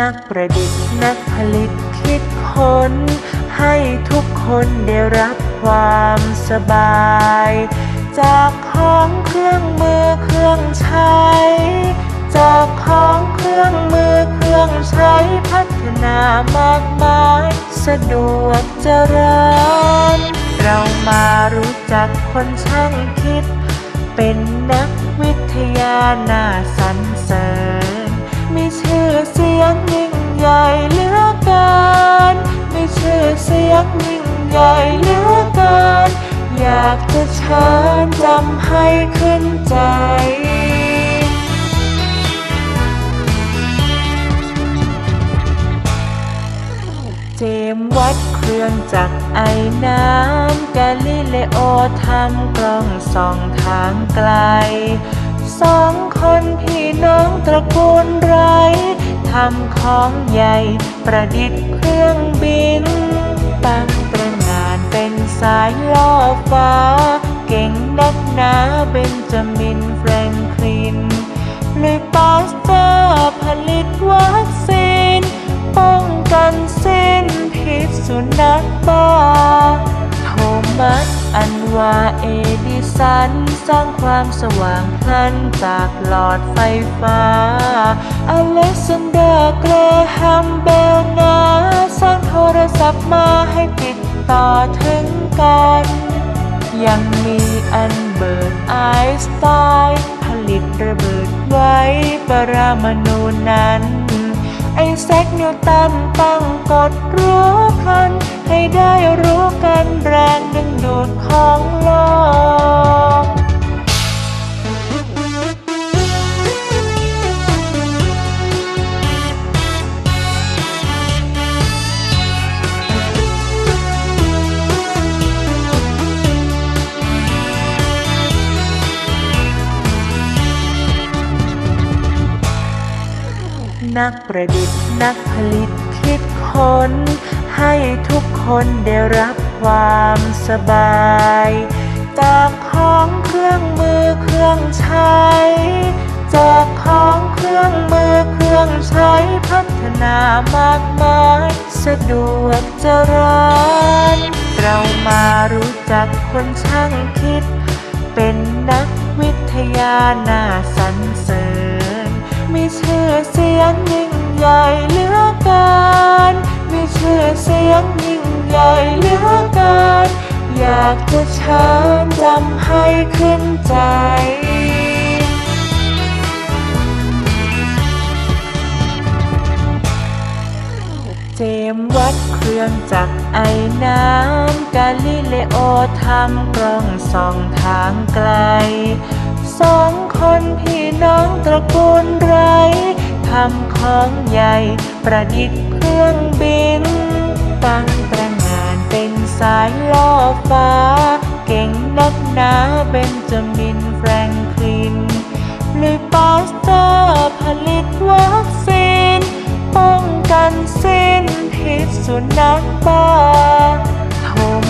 นักประดิษฐ์นักผลิตคิดค้น ให้ทุกคนได้รับความสบาย จากของเครื่องมือเครื่องใช้ จากของเครื่องมือเครื่องใช้พัฒนามากมาย สะดวกเจริญ เรามารู้จักคนช่างคิด เป็นนักวิทยาน่าสรรเสริญ ไมีชื่อเสียงยิ่งใหญ่เหลือเกินไมีชื่อเสียงยิ่งใหญ่เหลือเกิน อยากจะเชิญจำให้ขึ้นใจเจมวัดเครื่องจักรไอน้ำกาลิเลโอทำกล้องส่องทางไกล สองคนพี่น้องตระกูลไรทำของใหญ่ประดิษฐ์เครื่องบิน ตั้งตระงานเป็นสายล่อฟ้า เก่งนักหนาเบนจามินแฟรงคลินลุยปาสเตอร์ผลิตวัคซีน ป้องกันสิ้นพิษสุนัขบ้าโทมัส อันวาเอดิสันสร้างความสว่างพลันจากหลอดไฟฟ้า อเล็กซานเดอร์เกรแฮมเบลนาสร้างโทรศัพท์มาให้ติดต่อถึงกัน ยังมีอันเบิร์ตไอน์สไตน์ผลิตระเบิดไว้ปรมาณูนั้น ไอแซคนิวตันตั้งกฎรู้พัน ให้ได้รู้กันแรงดึงดูดของโลกนักประดิษฐ์นักผลิตคิดค้น ให้ทุกคนได้รับความสบายจากของเครื่องมือเครื่องใช้จากของเครื่องมือเครื่องใช้พัฒนามากมายสะดวกเจริญเรามารู้จักคนช่างคิด เป็นนักวิทยาน่าสรรเสริญ มีชื่อเสียงยิ่งใหญ่ ชื่อเสียงยิ่งใหญ่เหลือเกินอยากจะเชิญจำให้ขึ้นใจเจมส์วัดเครื่องจักรไอน้ำกาลิเลโอทำกล้องส่องทางไกล สองคนพี่น้องตระกูลไรทำของใหญ่ประดิษฐ์ รื่องบิน ตั้งตระงานเป็นสายล่อฟ้า เก่งนักหนาเป็นจามินแฟรงคลินลุยปาสเตอร์ผลิตวัคซีนป้องกันสิ้นพิษสุนัขบ้า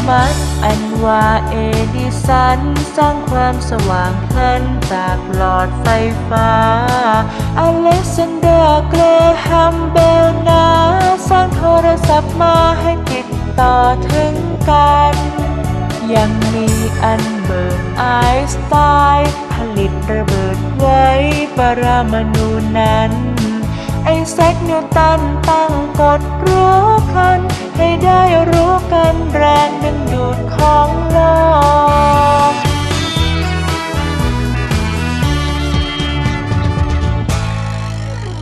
มัสอันวาเอดิสัน สร้างความสว่างพลันจากหลอดไฟฟ้า อเล็กซานเดอร์เกรแฮมเบลนา สร้างโทรศัพท์มาให้ติดต่อถึงกัน ยังมีอันเบิร์ตไอน์สไตน์ผลิตระเบิดไว้ปรมาณูนั้น ไอแซคนิวตันตั้งกฎรู้พัน ให้ได้รู้กันแรงดึงดู